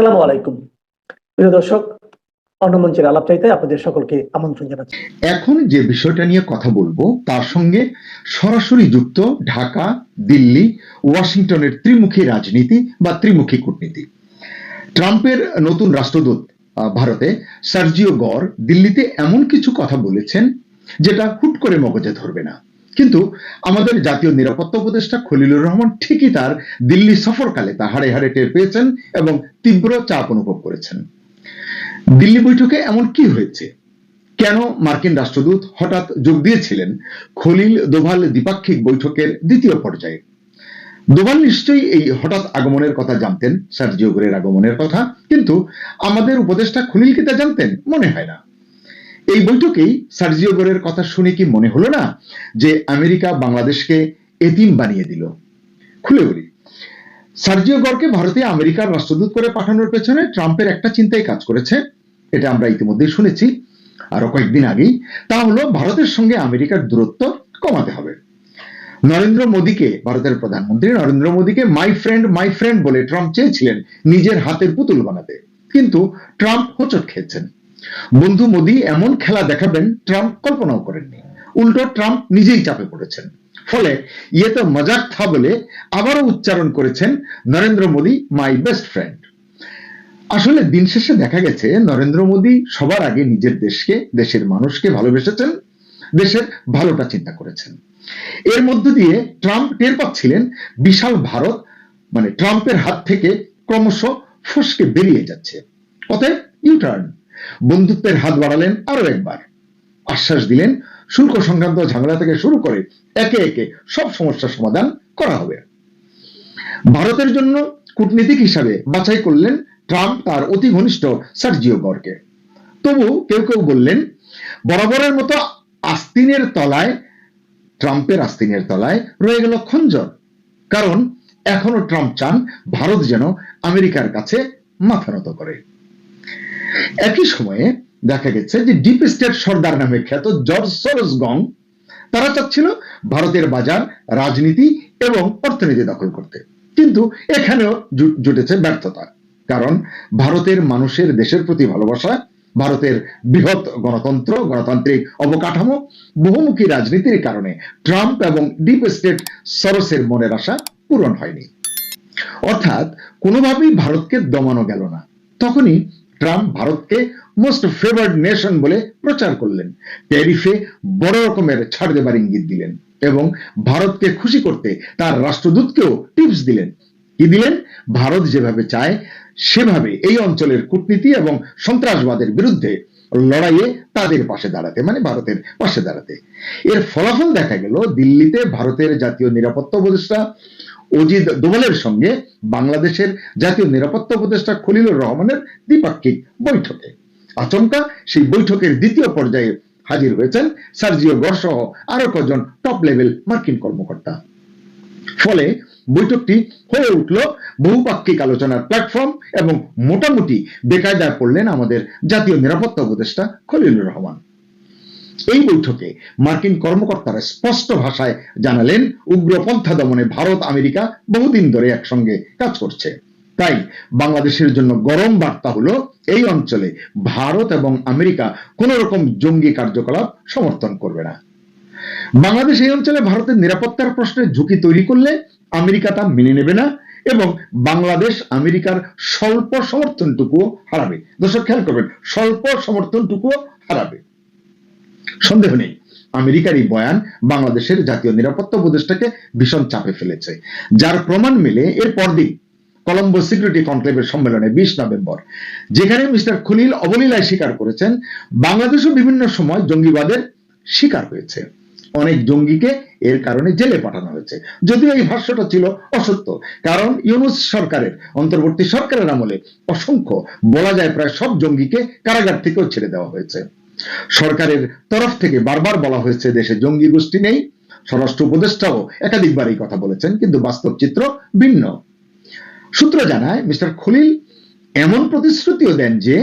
আসসালামু আলাইকুম। প্রিয় দর্শক অন্নমঞ্চের আলাপ চাইতে আপনাদের সকলকে আমন্ত্রণ জানাচ্ছি। এখন যে বিষয়টা নিয়ে কথা বলব, তার সঙ্গে সরাসরি যুক্ত ঢাকা, দিল্লি, ওয়াশিংটনের ত্রিমুখী রাজনীতি বা ত্রিমুখী কূটনীতি। ট্রাম্পের নতুন রাষ্ট্রদূত ভারতে সার্জিও গড় দিল্লিতে এমন কিছু কথা বলেছেন, যেটা হুট করে মগজে ধরবে না। কিন্তু আমাদের জাতীয় নিরাপত্তা উপদেষ্টা খলিলুর রহমান ঠিকই তার দিল্লি সফরকালে তা হাড়ে হাড়ে টের পেয়েছেন এবং তীব্র চাপ অনুভব করেছেন। দিল্লি বৈঠকে এমন কি হয়েছে? কেন মার্কিন রাষ্ট্রদূত হঠাৎ যোগ দিয়েছিলেন খলিল দোভাল দ্বিপাক্ষিক বৈঠকের দ্বিতীয় পর্যায়ে? দোভাল নিশ্চয়ই এই হঠাৎ আগমনের কথা জানতেন, সার্জিও গোরের আগমনের কথা, কিন্তু আমাদের উপদেষ্টা খলিল কি তা জানতেন, মনে হয় না। এই বৈঠকেই সার্জিও গোরের কথা শুনে কি মনে হলো না যে আমেরিকা বাংলাদেশকে এতিম বানিয়ে দিল? খুলে বলি। সার্জিও গরকে ভারতে আমেরিকার রাষ্ট্রদূত করে পাঠানোর পেছনে ট্রাম্পের একটা চিন্তাই কাজ করেছে। এটা আমরা ইতিমধ্যেই শুনেছি আরও কয়েকদিন আগেই। তা হলো, ভারতের সঙ্গে আমেরিকার দূরত্ব কমাতে হবে। নরেন্দ্র মোদীকে, ভারতের প্রধানমন্ত্রী নরেন্দ্র মোদীকে মাই ফ্রেন্ড মাই ফ্রেন্ড বলে ট্রাম্প চেয়েছিলেন নিজের হাতের পুতুল বানাতে। কিন্তু ট্রাম্প হোচট খেয়েছেন। বন্ধু মোদী এমন খেলা দেখাবেন ট্রাম্প কল্পনাও করেননি। উল্টো ট্রাম্প নিজেই চাপে পড়েছেন। ফলে ইয়ে তো মজাক থা বলে আবারও উচ্চারণ করেছেন Narendra Modi, my best friend. আসলে দিন শেষে দেখা গেছে, নরেন্দ্র মোদী সবার আগে নিজের দেশকে, দেশের মানুষকে ভালোবেসেছেন, দেশের ভালোটা চিন্তা করেছেন। এর মধ্য দিয়ে ট্রাম্প টের পাচ্ছিলেন, বিশাল ভারত মানে ট্রাম্পের হাত থেকে ক্রমশ ফসকে বেরিয়ে যাচ্ছে। অতএব ইউটার্ন বন্ধুত্বের হাত বাড়ালেন আরও একবার। আশ্বাস দিলেন, শুল্ক সংক্রান্ত ঝামেলা থেকে শুরু করে একে একে সব সমস্যার সমাধান করা হবে। ভারতের জন্য কূটনীতিক হিসাবে বাছাই করলেন ট্রাম্প তার অতি ঘনিষ্ঠ সার্জিও গরকে তবু কেউ কেউ বললেন, বরাবরের মতো আস্তিনের তলায়, ট্রাম্পের আস্তিনের তলায় রয়ে গেল খঞ্জর। কারণ এখনও ট্রাম্প চান ভারত যেন আমেরিকার কাছে মাথা নত করে। একই সময়ে দেখা গেছে যে ডিপ স্টেট সর্দার নামে খ্যাত জর্জ সরস গং তারা চাচ্ছিল ভারতের বাজার, রাজনীতি এবং অর্থনীতি দখল করতে। কিন্তু এখানেও জুটেছে ব্যর্থতা। কারণ ভারতের মানুষের দেশের প্রতি ভালোবাসা, ভারতের বৃহৎ গণতন্ত্র, গণতান্ত্রিক অবকাঠামো, বহুমুখী রাজনীতির কারণে ট্রাম্প এবং ডিপ স্টেট সরসের মনের আশা পূরণ হয়নি। অর্থাৎ কোনোভাবেই ভারতকে দমানো গেল না। তখনই ট্রাম্প ভারতকে মোস্ট ফেভার্ড নেশন বলে প্রচার করলেন। ট্যারিফে বড় রকমের ছাড় দেবার ইঙ্গিত দিলেন এবং ভারতকে খুশি করতে তার রাষ্ট্রদূতকেও টিপস দিলেন। কি দিলেন? ভারত যেভাবে চায়, সেভাবে এই অঞ্চলের কূটনীতি এবং সন্ত্রাসবাদের বিরুদ্ধে লড়াইয়ে তাদের পাশে দাঁড়াতে মানে ভারতের পাশে দাঁড়াতে। এর ফলাফল দেখা গেল দিল্লিতে ভারতের জাতীয় নিরাপত্তা উপদেষ্টা অজিত দোভালের সঙ্গে বাংলাদেশের জাতীয় নিরাপত্তা উপদেষ্টা খলিলুর রহমানের দ্বিপাক্ষিক বৈঠকে। আচমকা সেই বৈঠকের দ্বিতীয় পর্যায়ে হাজির হয়েছেন সার্জিও গর সহ আরও কজন টপ লেভেল মার্কিন কর্মকর্তা। ফলে বৈঠকটি হয়ে উঠল বহুপাক্ষিক আলোচনার প্ল্যাটফর্ম এবং মোটামুটি বেকায়দায় পড়লেন আমাদের জাতীয় নিরাপত্তা উপদেষ্টা খলিলুর রহমান। এই বৈঠকে মার্কিন কর্মকর্তারা স্পষ্ট ভাষায় জানালেন উগ্রপন্থা দমনে ভারত আমেরিকা বহুদিন ধরে একসঙ্গে কাজ করছে। তাই বাংলাদেশের জন্য গরম বার্তা হলো, এই অঞ্চলে ভারত এবং আমেরিকা কোন রকম জঙ্গি কার্যকলাপ সমর্থন করবে না। বাংলাদেশ এই অঞ্চলে ভারতের নিরাপত্তার প্রশ্নে ঝুঁকি তৈরি করলে আমেরিকা তা মেনে নেবে না এবং বাংলাদেশ আমেরিকার স্বল্প সমর্থনটুকুও হারাবে। দর্শক, খেয়াল করবেন, স্বল্প সমর্থনটুকুও হারাবে। সন্দেহ নেই। আমেরিকার এই বয়ান বাংলাদেশের জাতীয় নিরাপত্তা উপদেষ্টাকে ভীষণ চাপে ফেলেছে। যার প্রমাণ মেলে এর পরদিন কলম্বো সিকিউরিটি কনক্লেভের সম্মেলনে বিশ নভেম্বর, যেখানে মিস্টার খুলিল অবলীলায় স্বীকার করেছেন, বাংলাদেশও বিভিন্ন সময় জঙ্গিবাদের শিকার হয়েছে। অনেক জঙ্গিকে এর কারণে জেলে পাঠানো হয়েছে। যদিও এই ভাষ্যটা ছিল অসত্য, কারণ ইউনুস সরকারের অন্তর্বর্তী সরকারের আমলে অসংখ্য, বলা যায় প্রায় সব জঙ্গিকে কারাগার থেকেও ছেড়ে দেওয়া হয়েছে। সরকারের তরফ থেকে বারবার বলা হয়েছে, দেশে জঙ্গি গোষ্ঠী নেই। স্বরাষ্ট্র উপদেষ্টাও একাধিকবার এই কথা বলেছেন, কিন্তু বাস্তব চিত্র ভিন্ন। সূত্র জানায়, মিস্টার খলিল এমন প্রতিশ্রুতিও দেন যে,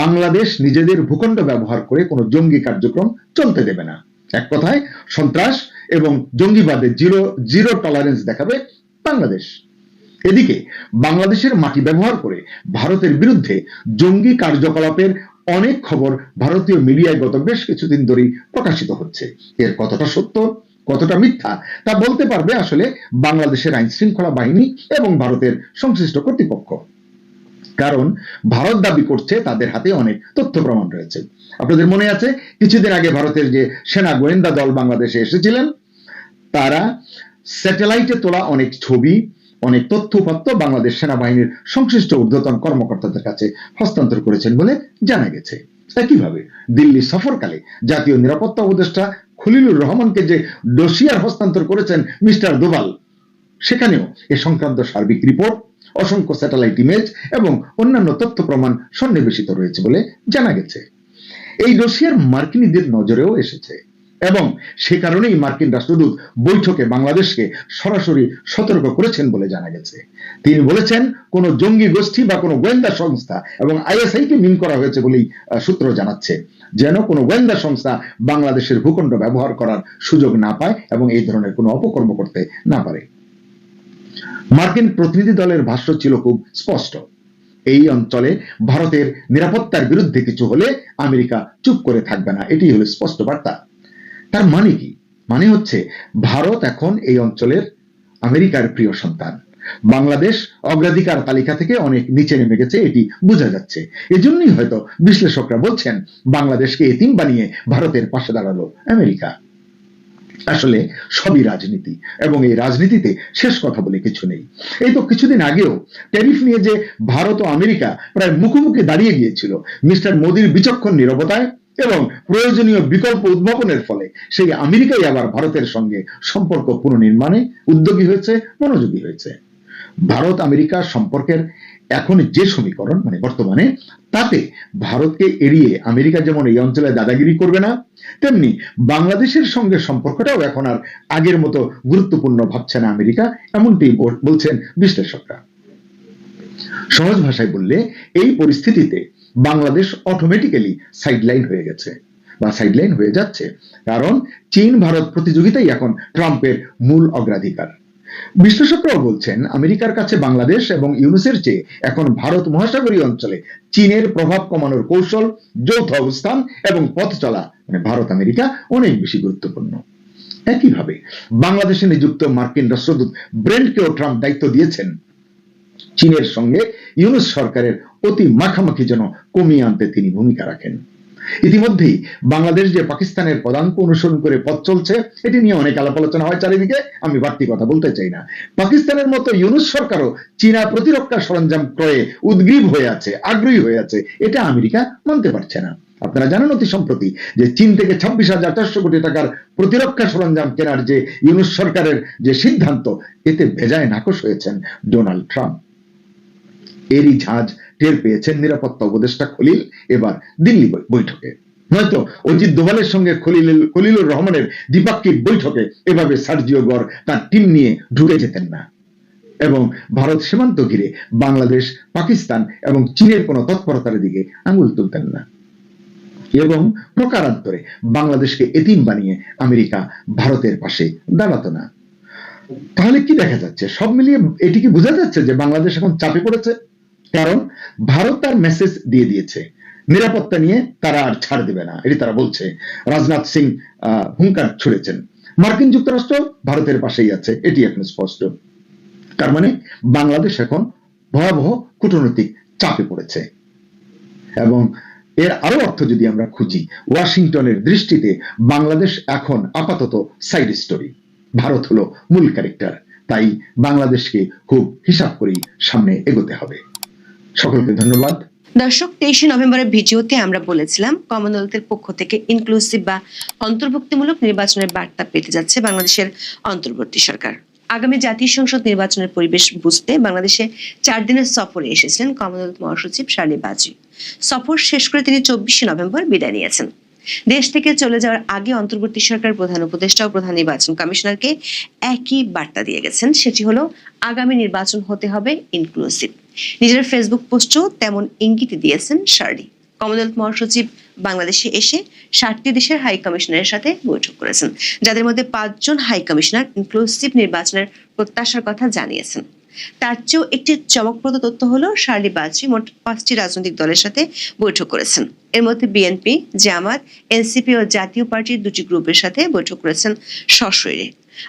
বাংলাদেশ নিজেদের ভূখণ্ড ব্যবহার করে কোনো জঙ্গি কার্যক্রম চলতে দেবে না। এক কথায়, সন্ত্রাস এবং জঙ্গিবাদে জিরো জিরো টলারেন্স দেখাবে বাংলাদেশ। এদিকে, বাংলাদেশের মাটি ব্যবহার করে ভারতের বিরুদ্ধে জঙ্গি কার্যকলাপের অনেক খবর ভারতীয় মিডিয়ায় গত বেশ কিছুদিন ধরেই প্রকাশিত হচ্ছে। এর কতটা সত্য, কতটা মিথ্যা, তা বলতে পারবে আসলে বাংলাদেশের আইন শৃঙ্খলা বাহিনী এবং ভারতের সংশ্লিষ্ট কর্তৃপক্ষ। কারণ ভারত দাবি করছে তাদের হাতে অনেক তথ্য প্রমাণ রয়েছে। আপনাদের মনে আছে, কিছুদিন আগে ভারতের যে সেনা গোয়েন্দা দল বাংলাদেশে এসেছিলেন, তারা স্যাটেলাইটে তোলা অনেক ছবি অনেক তথ্য উপাত্ত বাংলাদেশ সেনাবাহিনীর সংশ্লিষ্ট ঊর্ধ্বতন কর্মকর্তাদের কাছে হস্তান্তর করেছেন বলে জানা গেছে। একইভাবে দিল্লি সফরকালে জাতীয় নিরাপত্তা উপদেষ্টা খলিলুর রহমানকে যে ডোসিয়ার হস্তান্তর করেছেন মিস্টার দোভাল সেখানেও এ সংক্রান্ত সার্বিক রিপোর্ট, অসংখ্য স্যাটেলাইট ইমেজ এবং অন্যান্য তথ্য প্রমাণ সন্নিবেশিত রয়েছে বলে জানা গেছে। এই ডোসিয়ার মার্কিনীদের নজরেও এসেছে। এবং সে কারণেই মার্কিন রাষ্ট্রদূত বৈঠকে বাংলাদেশকে সরাসরি সতর্ক করেছেন বলে জানা গেছে। তিনি বলেছেন, কোন জঙ্গি গোষ্ঠী বা কোনো গোয়েন্দা সংস্থা এবং আইএসআই কে মিন করা হয়েছে বলেই সূত্র জানাচ্ছে, যেন কোনো গোয়েন্দা সংস্থা বাংলাদেশের ভূখণ্ড ব্যবহার করার সুযোগ না পায় এবং এই ধরনের কোনো অপকর্ম করতে না পারে। মার্কিন প্রতিনিধি দলের ভাষ্য ছিল খুব স্পষ্ট। এই অঞ্চলে ভারতের নিরাপত্তার বিরুদ্ধে কিছু হলে আমেরিকা চুপ করে থাকবে না এটি হলো স্পষ্ট বার্তা। তার মানে কি? মানে হচ্ছে ভারত এখন এই অঞ্চলের আমেরিকার প্রিয় সন্তান। বাংলাদেশ অগ্রাধিকার তালিকা থেকে অনেক নিচে নেমে গেছে, এটি বোঝা যাচ্ছে। এজন্যই হয়তো বিশ্লেষকরা বলছেন, বাংলাদেশকে এতিম বানিয়ে ভারতের পাশে দাঁড়াল আমেরিকা। আসলে সবই রাজনীতি, এবং এই রাজনীতিতে শেষ কথা বলে কিছু নেই। এই তো কিছুদিন আগেও ট্যারিফ নিয়ে যে ভারত ও আমেরিকা প্রায় মুখোমুখি দাঁড়িয়ে গিয়েছিল, মিস্টার মোদীর বিচক্ষণ নিরবতায় এবং প্রয়োজনীয় বিকল্প উদ্ভাবনের ফলে সেই আমেরিকাই আবার ভারতের সঙ্গে সম্পর্ক পুনর্নির্মাণে উদ্যোগী হয়েছে, মনোযোগী হয়েছে। ভারত আমেরিকা সম্পর্কের এখন যে সমীকরণ মানে বর্তমানে, তাতে ভারতকে এড়িয়ে আমেরিকা যেমন এই অঞ্চলে দাদাগিরি করবে না, তেমনি বাংলাদেশের সঙ্গে সম্পর্কটাও এখন আর আগের মতো গুরুত্বপূর্ণ ভাবছে না আমেরিকা, এমনটি বল- বলছেন বিশ্লেষকরা। সহজ ভাষায় বললে, এই পরিস্থিতিতে বাংলাদেশ অটোমেটিক্যালি সাইডলাইন হয়ে গেছে বা সাইডলাইন হয়ে যাচ্ছে। কারণ চীন ভারত প্রতিযোগিতাই এখন ট্রাম্পের মূল অগ্রাধিকার। বিশ্লেষকরাও বলছেন, আমেরিকার কাছে বাংলাদেশ এবং ইউনুসের চেয়ে এখন ভারত মহাসাগরীয় অঞ্চলে চীনের প্রভাব কমানোর কৌশল, যৌথ অবস্থান এবং পথ চলা মানে ভারত আমেরিকা অনেক বেশি গুরুত্বপূর্ণ। একইভাবে বাংলাদেশে নিযুক্ত মার্কিন রাষ্ট্রদূত ব্রেন্টকেও ট্রাম্প দায়িত্ব দিয়েছেন। চীনের সঙ্গে ইউনুস সরকারের অতি মাখামাখি যেন কমিয়ে আনতে তিনি ভূমিকা রাখেন। ইতিমধ্যেই বাংলাদেশ যে পাকিস্তানের পদাঙ্ক অনুসরণ করে পথ চলছে, এটি নিয়ে অনেক আলাপ আলোচনা হয় চারিদিকে। আমি বাড়তি কথা বলতে চাই না। পাকিস্তানের মতো ইউনুস সরকারও চীনা প্রতিরক্ষা সরঞ্জাম ক্রয়ে উদ্গ্রীব হয়ে আছে, আগ্রহী হয়ে আছে। এটা আমেরিকা মানতে পারছে না। আপনারা জানেন অতি সম্প্রতি যে চীন থেকে ছাব্বিশ হাজার চারশো কোটি টাকার প্রতিরক্ষা সরঞ্জাম কেনার যে ইউনুস সরকারের যে সিদ্ধান্ত, এতে বেজায় নাকশ হয়েছেন ডোনাল্ড ট্রাম্প। এরই ঝাঁজ টের পেয়েছেন নিরাপত্তা উপদেষ্টা খলিল এবার দিল্লি বৈঠকে। নয়তো অজিত দোভালের সঙ্গে খলিল, খলিলুর রহমানের দ্বিপাক্ষিক বৈঠকে এভাবে সার্জিও গড় তার টিম নিয়ে ঢুকে যেতেন না। এবং ভারত সীমান্ত ঘিরে বাংলাদেশ, পাকিস্তান এবং চীনের কোনো তৎপরতার দিকে আঙুল তুলতেন না। এবং প্রকারান্তরে বাংলাদেশকে এতিম বানিয়ে আমেরিকা ভারতের পাশে দাঁড়াতো না। তাহলে কি দেখা যাচ্ছে? সব মিলিয়ে এটি কি বোঝা যাচ্ছে যে বাংলাদেশ এখন চাপে পড়েছে? কারণ ভারত তার মেসেজ দিয়ে দিয়েছে। নিরাপত্তা নিয়ে তারা আর ছাড় দেবে না, এটি তারা বলছে। রাজনাথ সিং হুঙ্কার ছুড়েছেন। মার্কিন যুক্তরাষ্ট্র ভারতের পাশেই আছে, এটি এখন স্পষ্ট। তার মানে বাংলাদেশ এখন ভয়াবহ কূটনৈতিক চাপে পড়েছে। এবং এর আরও অর্থ যদি আমরা খুঁজি, ওয়াশিংটনের দৃষ্টিতে বাংলাদেশ এখন আপাতত সাইড স্টোরি ভারত হলো মূল ক্যারেক্টার তাই বাংলাদেশকে খুব হিসাব করেই সামনে এগোতে হবে। সকলকে ধন্যবাদ। দর্শক, তেইশে নভেম্বরের ভিডিওতে আমরা বলেছিলাম, কমনওয়েলথের পক্ষ থেকে ইনক্লুসিভ বা অন্তর্ভুক্তিমূলক নির্বাচনের বার্তা পেতে যাচ্ছে বাংলাদেশের অন্তর্বর্তী সরকার। আগামী জাতীয় সংসদ নির্বাচনের পরিবেশ বুঝতে বাংলাদেশে চার দিনের সফরে এসেছিলেন কমনওয়েলথ মহাসচিব শার্লি বাজি। সফর শেষ করে তিনি চব্বিশে নভেম্বর বিদায় নিয়েছেন। দেশ থেকে চলে যাওয়ার আগে অন্তর্বর্তী সরকার প্রধান উপদেষ্টা ও প্রধান নির্বাচন কমিশনারকে একই বার্তা দিয়ে গেছেন। সেটি হলো, আগামী নির্বাচন হতে হবে ইনক্লুসিভ নিজের ফেসবুক পোস্টেও তেমন ইঙ্গিত দিয়েছেন শার্লি কমনওয়েলথ মহাসচিব বাংলাদেশে এসে ষাটটি দেশের হাই কমিশনারের সাথে বৈঠক করেছেন, যাদের মধ্যে পাঁচজন হাই কমিশনার ইনক্লুসিভ নির্বাচনের প্রত্যাশার কথা জানিয়েছেন। তার চেয়েও একটি চমকপ্রদ তথ্য হলো, শার্লি বাজরি মোট পাঁচটি রাজনৈতিক দলের সাথে বৈঠক করেছেন। এর মধ্যে বিএনপি, জামাত, এনসিপি ও জাতীয় পার্টির দুটি গ্রুপের সাথে বৈঠক করেছেন সশরীরে।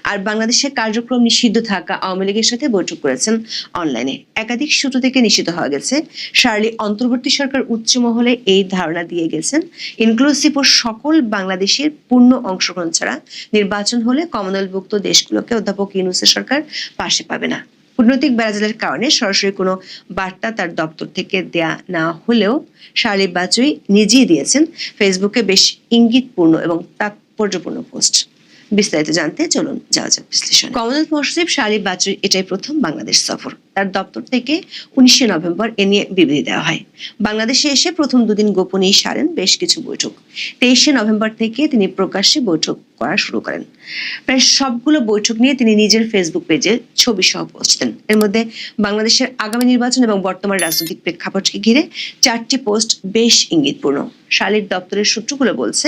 আর বাংলাদেশের কার্যক্রম নিষিদ্ধ থাকা আওয়ামী লীগের সাথে বৈঠক করেছেন অনলাইনে। একাধিক সূত্র থেকে নিষিদ্ধ হওয়া গেছে, শার্লি অন্তর্বর্তী সরকার উচ্চ মহলে এই ধারণা দিয়ে গেছেন ইনক্লুসিভ ও সকল বাংলাদেশের পূর্ণ অংশগ্রহণ ছাড়া নির্বাচন হলে কমনওয়েলথভুক্ত দেশগুলোকে অধ্যাপক ইউনুসের সরকার পাশে পাবে না। কূটনৈতিক বেড়াজালের কারণে সরাসরি কোনো বার্তা তার দপ্তর থেকে দেয়া না হলেও শার্লি বাচুই নিজেই দিয়েছেন ফেসবুকে বেশ ইঙ্গিতপূর্ণ এবং তাৎপর্যপূর্ণ পোস্ট। বিস্তারিত জানতে চলুন যাওয়া যাক বিশ্লেষণ। কমনওয়েলথ মহাসচিব শালি বাচুর এটাই প্রথম বাংলাদেশ সফর। তার দপ্তর থেকে উনিশে নভেম্বর এ নিয়ে বিবৃতি দেওয়া হয়। বাংলাদেশে এসে প্রথম দুদিন গোপনেই সারেন বেশ কিছু বৈঠক। তেইশে নভেম্বর থেকে তিনি প্রকাশ্যে বৈঠক করা শুরু করেন। প্রায় সবগুলো বৈঠক নিয়ে তিনি নিজের ফেসবুক পেজে ছবি সহ পোস্ট দেন এর মধ্যে বাংলাদেশের আগামী নির্বাচন এবং বর্তমান রাজনৈতিক প্রেক্ষাপটকে ঘিরে চারটি পোস্ট বেশ ইঙ্গিতপূর্ণ। শালির দপ্তরের সূত্রগুলো বলছে,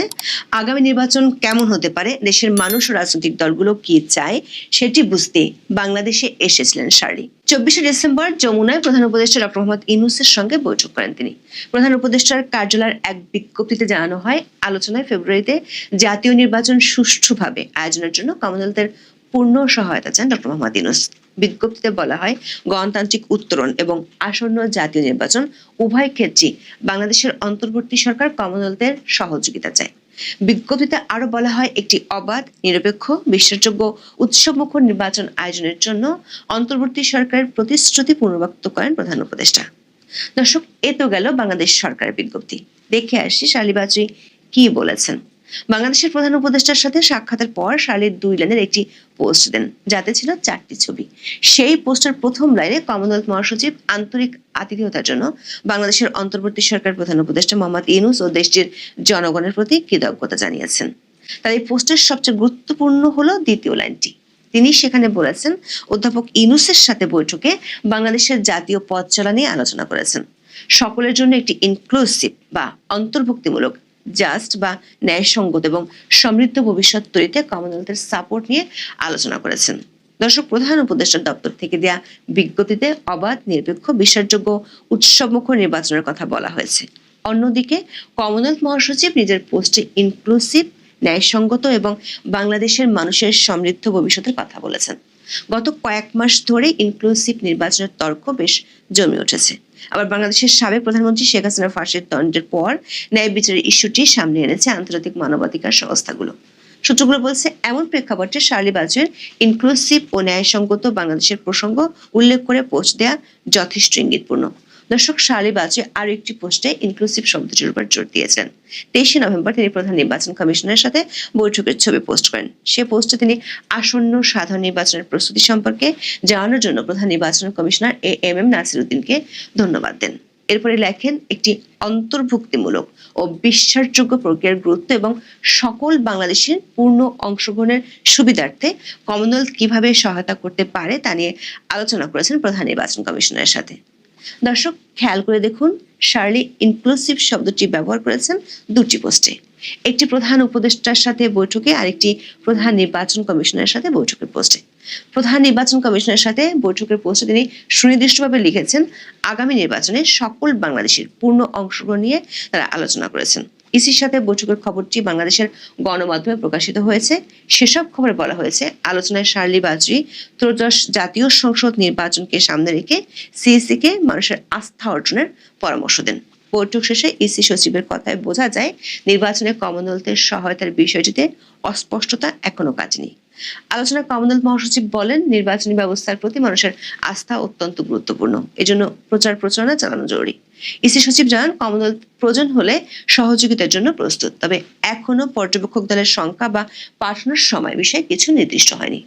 আগামী নির্বাচন কেমন হতে পারে, দেশের মানুষ ও রাজনৈতিক দলগুলো কি চায়, সেটি বুঝতে বাংলাদেশে এসেছিলেন শার্লি চব্বিশে ডিসেম্বর যমুনায় প্রধান উপদেষ্টা ডক্টর মোহাম্মদ ইনুসের সঙ্গে বৈঠক করেন তিনি। প্রধান উপদেষ্টার কার্যালয়ের এক বিজ্ঞপ্তিতে জানানো হয়, আলোচনায় ফেব্রুয়ারিতে জাতীয় নির্বাচন সুষ্ঠুভাবে আয়োজনের জন্য কমনওয়েলথের পূর্ণ সহায়তা চান ডক্টর মোহাম্মদ ইনুস বিজ্ঞপ্তিতে বলা হয়, গণতান্ত্রিক উত্তরণ এবং আসন্ন জাতীয় নির্বাচন উভয় ক্ষেত্রেই বাংলাদেশের অন্তর্বর্তী সরকার কমনওয়েলথের সহযোগিতা চায়। বিজ্ঞপ্তিতে আরও বলা হয়, একটি অবাধ, নিরপেক্ষ, বিশ্বাসযোগ্য উৎসবমুখর নির্বাচন আয়োজনের জন্য অন্তর্বর্তী সরকারের প্রতিশ্রুতি পুনর্ব্যক্ত করেন প্রধান উপদেষ্টা। দর্শক, এ তো গেল বাংলাদেশ সরকারের বিজ্ঞপ্তি। দেখে আসি শালিবাজি কি বলেছেন। বাংলাদেশের প্রধান উপদেষ্টার সাথে সাক্ষাতের পর শালির দুই লাইনের একটি পোস্ট দেন, যাতে ছিল চারটি ছবি। সেই পোস্টের প্রথম লাইনে কমনওয়েলথ মহাসচিব আন্তরিক আতিথেয়তার জন্য বাংলাদেশের অন্তর্বর্তী সরকার প্রধান উপদেষ্টা মোহাম্মদ ইউনুস ও দেশটির জনগণের প্রতি কৃতজ্ঞতা জানিয়েছেন। তার এই পোস্টের সবচেয়ে গুরুত্বপূর্ণ হলো দ্বিতীয় লাইনটি। তিনি সেখানে বলেছেন, অধ্যাপক ইনুসের সাথে বৈঠকে বাংলাদেশের জাতীয় পথ চলা নিয়ে আলোচনা করেছেন। সকলের জন্য একটি ইনক্লুসিভ বা অন্তর্ভুক্তিমূলক জাস্ট বা ন্যায়সঙ্গত এবং সমৃদ্ধ ভবিষ্যৎ তৈরিতে কমনওয়েলথের সাপোর্ট নিয়ে আলোচনা করেছেন। দর্শক, প্রধান উপদেষ্টার দপ্তর থেকে দেয়া বিজ্ঞপ্তিতে অবাধ, নিরপেক্ষ, বিশ্বাসযোগ্য উৎসবমুখর নির্বাচনের কথা বলা হয়েছে। অন্যদিকে কমনওয়েলথ মহাসচিব নিজের পোস্টে ইনক্লুসিভ ন্যায়সঙ্গত এবং বাংলাদেশের মানুষের সমৃদ্ধ ভবিষ্যতের কথা বলেছেন। গত কয়েক মাস ধরে ইনক্লুসিভ নির্বাচনের তর্ক বেশ জমে উঠেছে। আবার বাংলাদেশের সাবেক প্রধানমন্ত্রী শেখ হাসিনা ফাঁসির দণ্ডের পর ন্যায় বিচারের ইস্যুটি সামনে এনেছে আন্তর্জাতিক মানবাধিকার সংস্থাগুলো। সূত্রগুলো বলছে, এমন প্রেক্ষাপটে শার্লি বাজের ইনক্লুসিভ ও ন্যায়সঙ্গত বাংলাদেশের প্রসঙ্গ উল্লেখ করে পোস্ট দেয়া যথেষ্ট ইঙ্গিতপূর্ণ। দর্শক শার্লি বাজে আরও একটি পোস্টে ইনক্লুসিভ শব্দটির উপর জোর দিয়েছেন। তেইশে নভেম্বর তিনি প্রধান নির্বাচন কমিশনের সাথে বৈঠকের ছবি পোস্ট করেন। সে পোস্টে তিনি আসন্ন সাধারণ নির্বাচনের প্রস্তুতি সম্পর্কে জানানোর জন্য প্রধান নির্বাচন commissioner A M M Nasir উদ্দিনকে ধন্যবাদ দেন। এরপরে লেখেন, একটি অন্তর্ভুক্তিমূলক ও বিশ্বাসযোগ্য প্রক্রিয়ার গুরুত্ব এবং সকল বাংলাদেশের পূর্ণ অংশগ্রহণের সুবিধার্থে কমনওয়েলথ কীভাবে সহায়তা করতে পারে তা নিয়ে আলোচনা করেছেন প্রধান নির্বাচন কমিশনারের সাথে। দর্শক, খেয়াল করে দেখুন শার্লি ইনক্লুসিভ শব্দটি ব্যবহার করেছেন দুটি পোস্টে। একটি প্রধান উপদেষ্টার সাথে বৈঠকে আর একটি প্রধান নির্বাচন কমিশনের সাথে বৈঠকের পোস্টে। প্রধান নির্বাচন কমিশনের সাথে বৈঠকের পোস্টে তিনি সুনির্দিষ্টভাবে লিখেছেন, আগামী নির্বাচনে সকল বাংলাদেশের পূর্ণ অংশগ্রহণ নিয়ে তারা আলোচনা করেছেন। ইসির সাথে বৈঠকের খবরটি বাংলাদেশের গণমাধ্যমে প্রকাশিত হয়েছে। সেসব খবরে বলা হয়েছে, আলোচনায় শার্লি বাজরি ত্রয়োদশ জাতীয় সংসদ নির্বাচনকে সামনে রেখে সিএসি কে মানুষের আস্থা অর্জনের পরামর্শ দেন। বৈঠক শেষে ইসি সচিবের কথায় বোঝা যায়, নির্বাচনে কমনওয়েলথের সহায়তার বিষয়টিতে অস্পষ্টতা এখনও কাটেনি। আলোচনায় কমনওয়েলথ মহাসচিব বলেন, নির্বাচনী ব্যবস্থার প্রতি মানুষের আস্থা অত্যন্ত গুরুত্বপূর্ণ। এজন্য প্রচার প্রচারণা চালানো জরুরি। ইসি সচিব জানান, কমনওয়েলথ প্রয়োজন হলে সহযোগিতার জন্য প্রস্তুত। তবে এখনও পর্যবেক্ষক দলের সংখ্যা বা পাঠানোর সময় বিষয়ে কিছু নির্দিষ্ট হয়নি।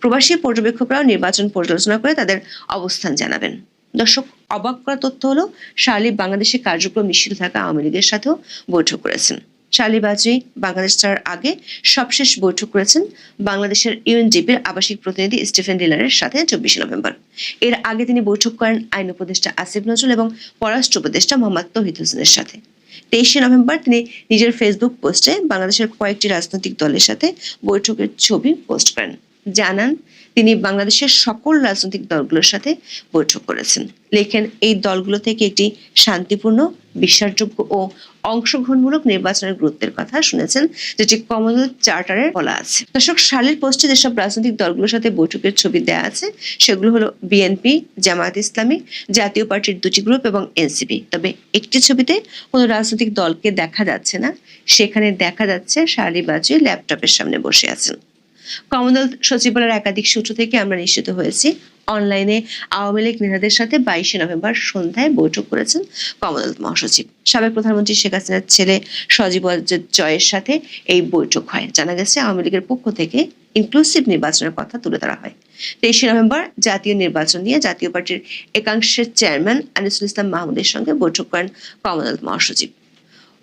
প্রবাসী পর্যবেক্ষকরাও নির্বাচন পর্যালোচনা করে তাদের অবস্থান জানাবেন। দর্শক, অবাক করা তথ্য হলো শার্লি বাংলাদেশের কার্যক্রম নিষিদ্ধ থাকা আওয়ামী লীগের সাথেও বৈঠক করেছেন। শার্লি বাজরি বাংলাদেশ ছাড়ার আগে সবশেষ বৈঠক করেছেন বাংলাদেশের ইউএনডিপির আবাসিক প্রতিনিধি স্টিফেন ডিলারের সাথে চব্বিশে নভেম্বর। এর আগে তিনি বৈঠক করেন আইন উপদেষ্টা আসিফ নজরুল এবং পররাষ্ট্র উপদেষ্টা মোহাম্মদ তহিদ হোসেনের সাথে। তেইশে নভেম্বর তিনি নিজের ফেসবুক পোস্টে বাংলাদেশের কয়েকটি রাজনৈতিক দলের সাথে বৈঠকের ছবি পোস্ট করেন। জানান, তিনি বাংলাদেশের সকল রাজনৈতিক দলগুলোর সাথে বৈঠক করেছেন। লেখেন, এই দলগুলো থেকে একটি শান্তিপূর্ণ, বিশ্বাসযোগ্য ও অংশগ্রহণমূলক নির্বাচনের গুরুত্বের কথা শুনেছেন, যেটি কমনওয়েলথ চার্টারে বলা আছে। দর্শক, সালের পোস্টে যেসব রাজনৈতিক দলগুলোর সাথে বৈঠকের ছবি দেওয়া আছে, সেগুলো হলো বিএনপি জামায়াত ইসলামী, জাতীয় পার্টির দুটি গ্রুপ এবং এনসিপি তবে একটি ছবিতে কোনো রাজনৈতিক দলকে দেখা যাচ্ছে না, সেখানে দেখা যাচ্ছে শার্লি বাজু ল্যাপটপের সামনে বসে আছেন। কমনওয়েলথ সচিবালয়ের একাধিক সূত্র থেকে আমরা নিশ্চিত হয়েছি, অনলাইনে আওয়ামী লীগ নেতাদের সাথে বাইশে নভেম্বর সন্ধ্যায় বৈঠক করেছেন কমনওয়েলথ মহাসচিব। সাবেক প্রধানমন্ত্রী শেখ হাসিনার ছেলে সজীব জয়ের সাথে এই বৈঠক হয়। জানা গেছে, আওয়ামী লীগের পক্ষ থেকে ইনক্লুসিভ নির্বাচনের কথা তুলে ধরা হয়। তেইশে নভেম্বর জাতীয় নির্বাচন নিয়ে জাতীয় পার্টির একাংশের চেয়ারম্যান আনিসুল ইসলাম মাহমুদের সঙ্গে বৈঠক করেন কমনওয়েলথ মহাসচিব।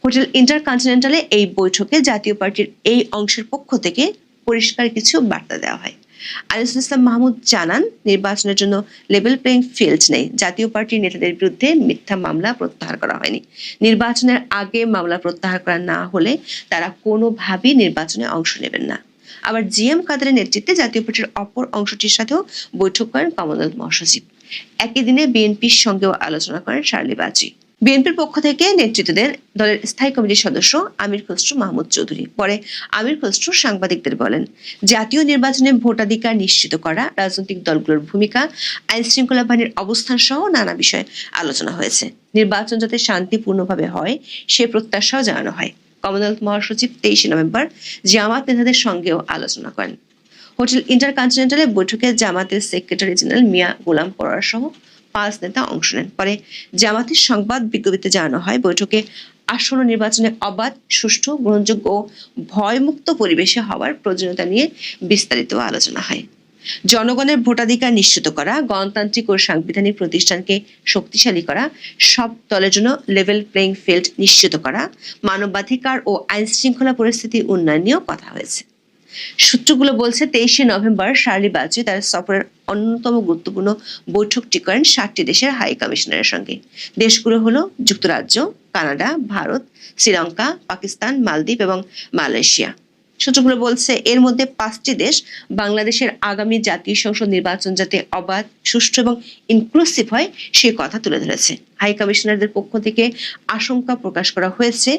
হোটেল ইন্টারকন্টিনেন্টালে এই বৈঠকে জাতীয় পার্টির এই অংশের পক্ষ থেকে পরিষ্কার কিছু বার্তা দেওয়া হয়। আনিসুল ইসলাম মাহমুদ জানান, নির্বাচনের জন্য লেভেল প্লেইং ফিল্ড নেই। জাতীয় পার্টির নেতাদের বিরুদ্ধে মিথ্যা মামলা প্রত্যাহার করা হয়নি। নির্বাচনের আগে মামলা প্রত্যাহার করা না হলে তারা কোনোভাবেই নির্বাচনে অংশ নেবেন না। আবার জিএম কাদেরের নেতৃত্বে জাতীয় পার্টির অপর অংশটির সাথেও বৈঠক করেন কমনওয়েলথ মহাসচিব। একই দিনে বিএনপির সঙ্গেও আলোচনা করেন শার্লি বাজি। বিএনপির পক্ষ থেকে নেতৃত্ব দেন দলের স্থায়ী কমিটির সদস্য আমির খসরু মাহমুদ চৌধুরী। পরে আমির খসরু সাংবাদিকদের বলেন, জাতীয় নির্বাচনে ভোটাধিকার নিশ্চিত করা রাজনৈতিক দলগুলোর ভূমিকা আইন শৃঙ্খলা বাহিনীর অবস্থান সহ নানা বিষয়ে আলোচনা হয়েছে। নির্বাচন যাতে শান্তিপূর্ণভাবে হয়, সে প্রত্যাশাও জানানো হয়। কমনওয়েলথ মহাসচিব তেইশে নভেম্বর জামাত নেতাদের সঙ্গেও আলোচনা করেন। হোটেল ইন্টারকন্টিনেন্টালে বৈঠকে জামাতের সেক্রেটারি জেনারেল মিয়া গোলাম পরার সহ পাঁচ নেতা অংশ নেন। পরে জামাতের সংবাদ বিজ্ঞপ্তিতে জানানো হয়, বৈঠকে আসন্ন নির্বাচনে অবাধ, সুষ্ঠু, গ্রহণযোগ্য ও ভয়মুক্ত পরিবেশে হওয়ার প্রয়োজনীয়তা নিয়ে বিস্তারিত আলোচনা হয়। জনগণের ভোটাধিকার নিশ্চিত করা, গণতান্ত্রিক ও সাংবিধানিক প্রতিষ্ঠানকে শক্তিশালী করা, সব দলের জন্য লেভেল প্লেইং ফিল্ড নিশ্চিত করা, মানবাধিকার ও আইন শৃঙ্খলা পরিস্থিতি উন্নয়ন নিয়েও কথা হয়েছে। সূত্রগুলো বলছে তেইশে নভেম্বর শার্লি বাজু তার সফরের অন্যতম গুরুত্বপূর্ণ বৈঠকটি করেন সাতটি দেশের হাই কমিশনারের সঙ্গে। দেশগুলো হলো যুক্তরাজ্য, কানাডা, ভারত, শ্রীলঙ্কা, পাকিস্তান, মালদ্বীপ এবং মালয়েশিয়া। সূত্রগুলো বলছে, এর মধ্যে পাঁচটি দেশ বাংলাদেশের আগামী জাতীয় সংসদ নির্বাচন যাতে অবাধ, সুষ্ঠু এবং ইনক্লুসিভ হয়, সে কথা তুলে ধরেছে। হাই কমিশনারদের পক্ষ থেকে আশঙ্কা প্রকাশ করা হয়েছে,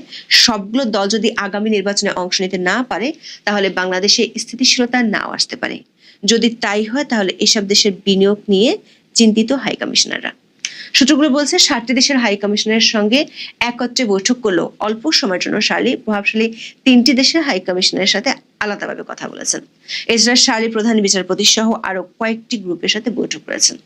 সবগুলো দল যদি আগামী নির্বাচনে অংশ নিতে না পারে, তাহলে বাংলাদেশে স্থিতিশীলতা নাও আসতে পারে। যদি তাই হয়, তাহলে এসব দেশের বিনিয়োগ নিয়ে চিন্তিত হাই কমিশনাররা। সূত্রগুলো বলছে, সাতটি দেশের হাই কমিশনের সঙ্গে একত্রে বৈঠক করল। অল্প সময়ের জন্য শার্লি, প্রভাবশালী তিনটি দেশের হাই কমিশনের সাথে আলাদাভাবে কথা বলেছেন। এছাড়া শার্লি প্রধান বিচারপতি সহ আরও কয়েকটি গ্রুপের সাথে বৈঠক করেছেন।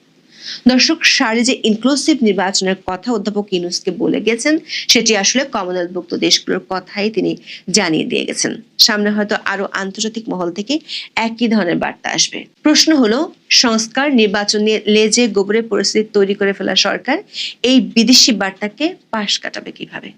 দর্শক, সারে যে ইনক্লুসিভ নির্বাচনের কথা অধ্যাপক ইউনুসকে বলে গেছেন, সেটি আসলে কমনওয়েলথভুক্ত দেশগুলোর কথাই তিনি জানিয়ে দিয়ে গেছেন। সামনে হয়তো আরও আন্তর্জাতিক মহল থেকে একই ধরনের বার্তা আসবে। প্রশ্ন হলো, সংস্কার, নির্বাচন নিয়ে লেজে গোবরে পরিস্থিতি তৈরি করে ফেলা সরকার এই বিদেশি বার্তাকে পাশ কাটাবে কীভাবে?